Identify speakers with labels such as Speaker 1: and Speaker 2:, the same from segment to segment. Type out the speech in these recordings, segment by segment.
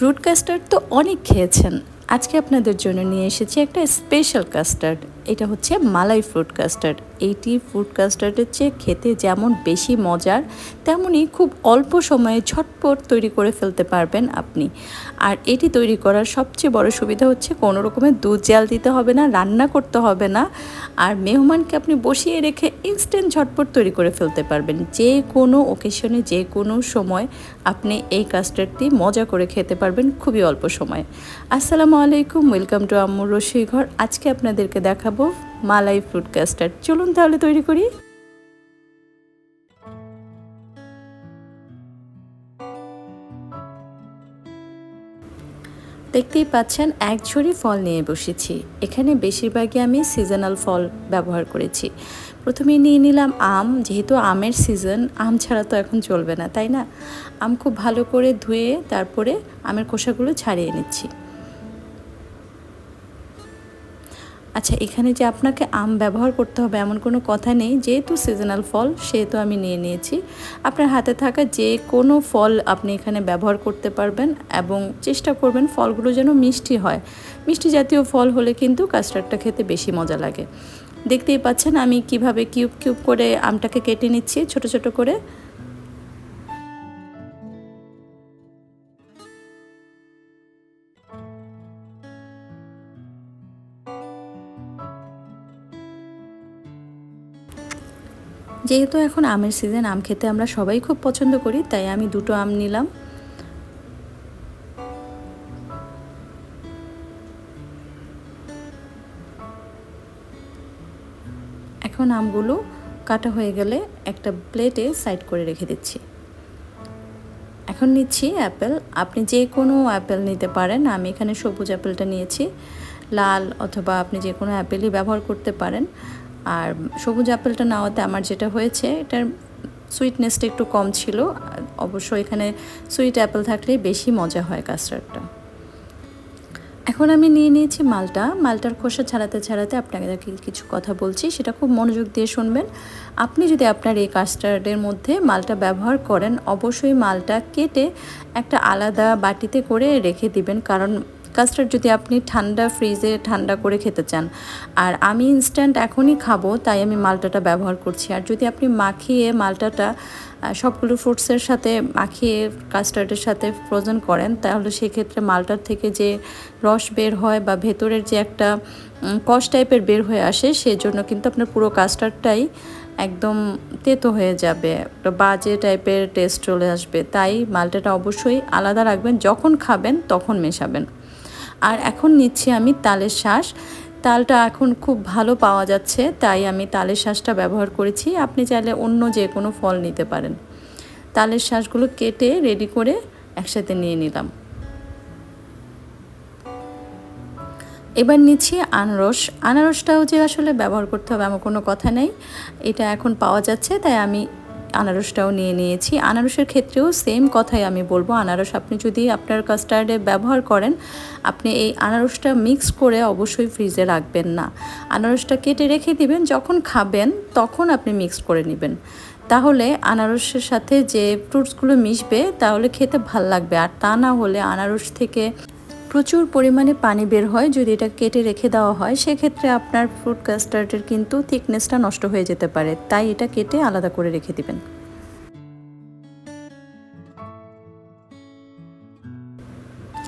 Speaker 1: Fruit custard তো অনেক খেয়েছেন। আজকে আপনাদের জন্য নিয়ে এসেছি একটা স্পেশাল কাস্টার্ড এটা হচ্ছে মালাই ফ্রুট কাস্টার্ড এইটি ফ্রুট কাস্টার্ডের চেয়ে খেতে যেমন বেশি মজার তেমনই খুব অল্প সময়ে ঝটপট তৈরি করে ফেলতে পারবেন আপনি। আর এটি তৈরি করার সবচেয়ে বড় সুবিধা হচ্ছে কোনো রকমের দুধ জাল দিতে হবে না, রান্না করতে হবে না। আর মেহমানকে আপনি বসিয়ে রেখে ইনস্ট্যান্ট ঝটপট তৈরি করে ফেলতে পারবেন। যে কোনো ওকেশনে যে কোনো সময় আপনি এই কাস্টার্ডটি মজা করে খেতে পারবেন খুবই অল্প সময়ে। আসসালামু আলাইকুম ওয়েলকাম টু আম্মুর রসই ঘর আজকে আপনাদেরকে দেখাবো মালাই ফ্রুট কাস্টার্ড চলুন তাহলে তৈরি করি। দেখতেই পাচ্ছেন, এক ঝুড়ি ফল নিয়ে বসেছি। এখানে বেশিরভাগই আমি সিজনাল ফল ব্যবহার করেছি। প্রথমে নিয়ে নিলাম আম, যেহেতু আমের সিজন আম ছাড়া তো এখন চলবে না, তাই না? আম খুব ভালো করে ধুয়ে তারপরে আমের খোসাগুলো ছাড়িয়ে নিচ্ছি। আচ্ছা এখানে যে আপনাকে আম ব্যবহার করতে হবে এমন কোনো কথা নেই, যেহেতু সিজনাল ফল, সেহেতু আমি নিয়ে নিয়েছি। আপনার হাতে থাকা যে কোনো ফল আপনি এখানে ব্যবহার করতে পারবেন এবং চেষ্টা করবেন ফলগুলো যেন মিষ্টি হয়। মিষ্টি জাতীয় ফল হলে কিন্তু কাস্টার্ডটা খেতে বেশি মজা লাগে। দেখতেই পাচ্ছেন আমি কীভাবে কিউব কিউব করে আমটাকে কেটে নিচ্ছি, ছোট ছোট করে। যেহেতু এখন আমের সিজন আম খেতে আমরা সবাই খুব পছন্দ করি, তাই আমি দুটো আম নিলাম। এখন আমগুলো কাটা হয়ে গেলে একটা প্লেটে সাইড করে রেখে দিচ্ছি। এখন নিচ্ছি অ্যাপেল আপনি যে কোনো অ্যাপেল নিতে পারেন। আমি এখানে সবুজ অ্যাপেলটা নিয়েছি। লাল অথবা আপনি যে কোনো অ্যাপেলই ব্যবহার করতে পারেন। আর সবুজ অ্যাপেলটা নেওয়াতে আমার যেটা হয়েছে, এটার সুইটনেসটা একটু কম ছিল। অবশ্য এখানে সুইট অ্যাপেল থাকলে বেশি মজা হয় কাস্টার্ডটা এখন আমি নিয়ে নিয়েছি মালটা। মালটার খোসা ছাড়াতে ছাড়াতে আপনাকে কিছু কথা বলছি। সেটা খুব মনোযোগ দিয়ে শুনবেন। আপনি যদি আপনার এই কাস্টার্ডের মধ্যে মালটা ব্যবহার করেন, অবশ্যই মালটা কেটে একটা আলাদা বাটিতে করে রেখে দিবেন। কারণ কাস্টার্ড যদি আপনি ঠান্ডা ফ্রিজে ঠান্ডা করে খেতে চান। আর আমি ইনস্ট্যান্ট এখনই খাব, তাই আমি মালটাটা ব্যবহার করছি। আর যদি আপনি মাখিয়ে মালটাটা সবগুলো ফ্রুটসের সাথে মাখিয়ে কাস্টার্ডের সাথে ফ্রোজেন করেন, তাহলে সেক্ষেত্রে মালটার থেকে যে রস বের হয় বা ভেতরের যে একটা কষ টাইপের বের হয়ে আসে, সেজন্য কিন্তু আপনার পুরো কাস্টার্ডটাই একদম তেতো হয়ে যাবে। একটা বাজে টাইপের টেস্ট চলে আসবে। তাই মালটাটা অবশ্যই আলাদা রাখবেন। যখন খাবেন, তখন মেশাবেন। আর এখন নিচ্ছি আমি তালের শ্বাস তালটা এখন খুব ভালো পাওয়া যাচ্ছে, তাই আমি তালের শ্বাসটা ব্যবহার করেছি। আপনি চাইলে অন্য যে কোনো ফল নিতে পারেন। তালের শ্বাসগুলো কেটে রেডি করে একসাথে নিয়ে নিলাম। এবার নিচ্ছি আনারস। আনারসটাও যে আসলে ব্যবহার করতে হবে এমন কোনো কথা নেই। এটা এখন পাওয়া যাচ্ছে, তাই আমি আনারসটাও নিয়ে নিয়েছি। আনারসের ক্ষেত্রেও সেম কথাই আমি বলব। আনারস আপনি যদি আপনার কাস্টার্ডে ব্যবহার করেন, আপনি এই আনারসটা মিক্স করে অবশ্যই ফ্রিজে রাখবেন না। আনারসটা কেটে রেখে দিবেন, যখন খাবেন তখন আপনি মিক্স করে নেবেন। তাহলে আনারসের সাথে যে ফ্রুটসগুলো মিশবে, তাহলে খেতে ভালো লাগবে। আর তা না হলে আনারস থেকে প্রচুর পরিমাণে পানি বের হয়, যদি এটা কেটে রেখে দেওয়া হয়, সেক্ষেত্রে আপনার ফ্রুট কাস্টার্ডের কিন্তু থিকনেসটা নষ্ট হয়ে যেতে পারে। তাই এটা কেটে আলাদা করে রেখে দিবেন।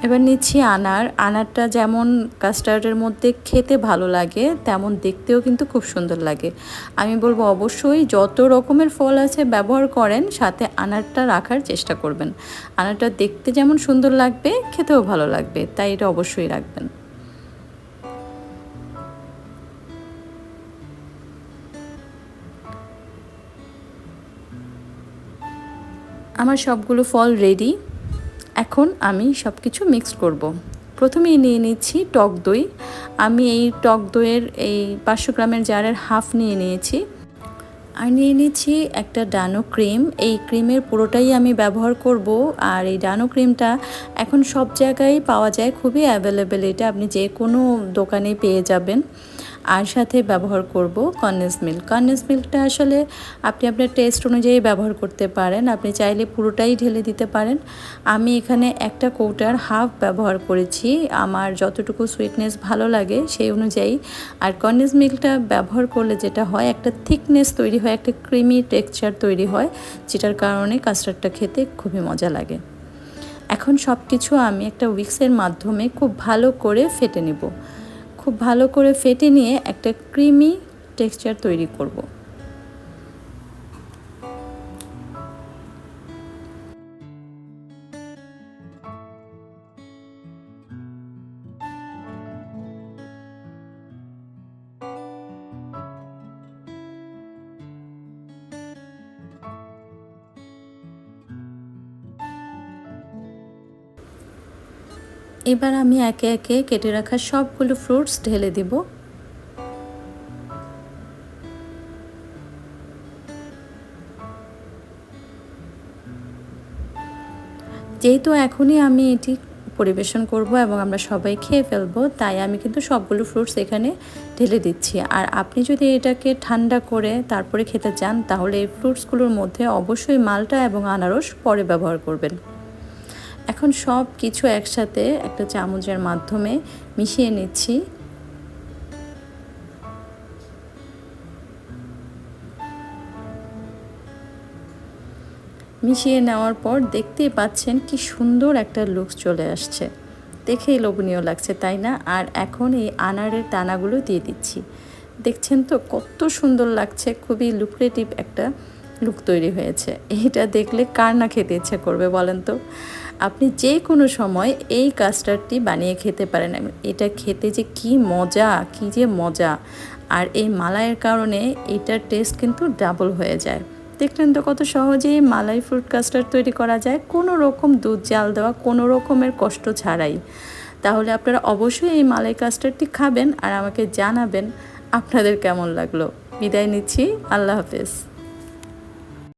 Speaker 1: এবার নিচ্ছি আনার। আনারটা যেমন কাস্টার্ডের মধ্যে খেতে ভালো লাগে, তেমন দেখতেও কিন্তু খুব সুন্দর লাগে। আমি বলব অবশ্যই যত রকমের ফল আছে ব্যবহার করেন, সাথে আনারটা রাখার চেষ্টা করবেন। আনারটা দেখতে যেমন সুন্দর লাগবে, খেতেও ভালো লাগবে, তাই এটা অবশ্যই রাখবেন। আমার সবগুলো ফল রেডি এখন আমি সব কিছু মিক্সড করব। প্রথমেই নিয়ে নিচ্ছি টক দই। আমি এই টক দইয়ের এই পাঁচশো গ্রামের জারের হাফ নিয়ে নিয়েছি। আর নিয়ে নিচ্ছি একটা ডানো ক্রিম। এই ক্রিমের পুরোটাই আমি ব্যবহার করব। আর এই ডানো ক্রিমটা এখন সব জায়গায় পাওয়া যায়, খুবই অ্যাভেলেবেল এটা আপনি যে কোনো দোকানে পেয়ে যাবেন। আর সাথে ব্যবহার করব কন্ডেন্স মিল্ক। কন্ডেন্স মিল্কটা আসলে আপনি আপনার টেস্ট অনুযায়ী ব্যবহার করতে পারেন। আপনি চাইলে পুরোটাই ঢেলে দিতে পারেন। আমি এখানে একটা কৌটার হাফ ব্যবহার করেছি। আমার যতটুকু সুইটনেস ভালো লাগে সেই অনুযায়ী। আর কন্ডেন্স মিল্কটা ব্যবহার করলে যেটা হয়, একটা থিকনেস তৈরি হয়, একটা ক্রিমি টেক্সচার তৈরি হয়, যেটার কারণে কাস্টার্ডটা খেতে খুবই মজা লাগে। এখন সব কিছু আমি একটা উইক্সের মাধ্যমে খুব ভালো করে ফেটে নেব। খুব ভালো করে ফেটে নিয়ে একটা ক্রিমি টেক্সচার তৈরি করব। এবার আমি একে একে কেটে রাখা সবগুলো ফ্রুটস ঢেলে দিব। যেহেতু এখনই আমি এটি পরিবেশন করব এবং আমরা সবাই খেয়ে ফেলব, তাই আমি কিন্তু সবগুলো ফ্রুটস এখানে ঢেলে দিচ্ছি। আর আপনি যদি এটাকে ঠান্ডা করে তারপরে খেতে চান, তাহলে এই ফ্রুটসগুলোর মধ্যে অবশ্যই মালটা এবং আনারস পরে ব্যবহার করবেন। এখন সব কিছু একসাথে একটা চামচের মাধ্যমে মিশিয়ে নিচ্ছি। মিশিয়ে নেওয়ার পর দেখতেই পাচ্ছেন কি সুন্দর একটা লুক চলে আসছে। দেখেই লোভনীয় লাগছে, তাই না? আর এখন এই আনারের দানাগুলো দিয়ে দিচ্ছি। দেখছেন তো, কত সুন্দর লাগছে, খুবই লুক্রেটিভ একটা লুক তৈরি হয়েছে। এইটা দেখলে কার না খেতে ইচ্ছে করবে বলেন তো? আপনি যে কোনো সময় এই কাস্টার্ডটি বানিয়ে খেতে পারেন। এটা খেতে যে কি মজা, কি যে মজা। আর এই মালাইয়ের কারণে এটার টেস্ট কিন্তু ডাবল হয়ে যায়। দেখলেন তো কত সহজেই মালাই ফ্রুট কাস্টার্ড তৈরি করা যায়। কোনো রকম দুধ, জাল দেওয়া কোনো রকমের কষ্ট ছাড়াই। তাহলে আপনারা অবশ্যই এই মালাই কাস্টার্ডটি খাবেন আর আমাকে জানাবেন আপনাদের কেমন লাগল। বিদায় নিচ্ছি। আল্লাহ হাফেজ।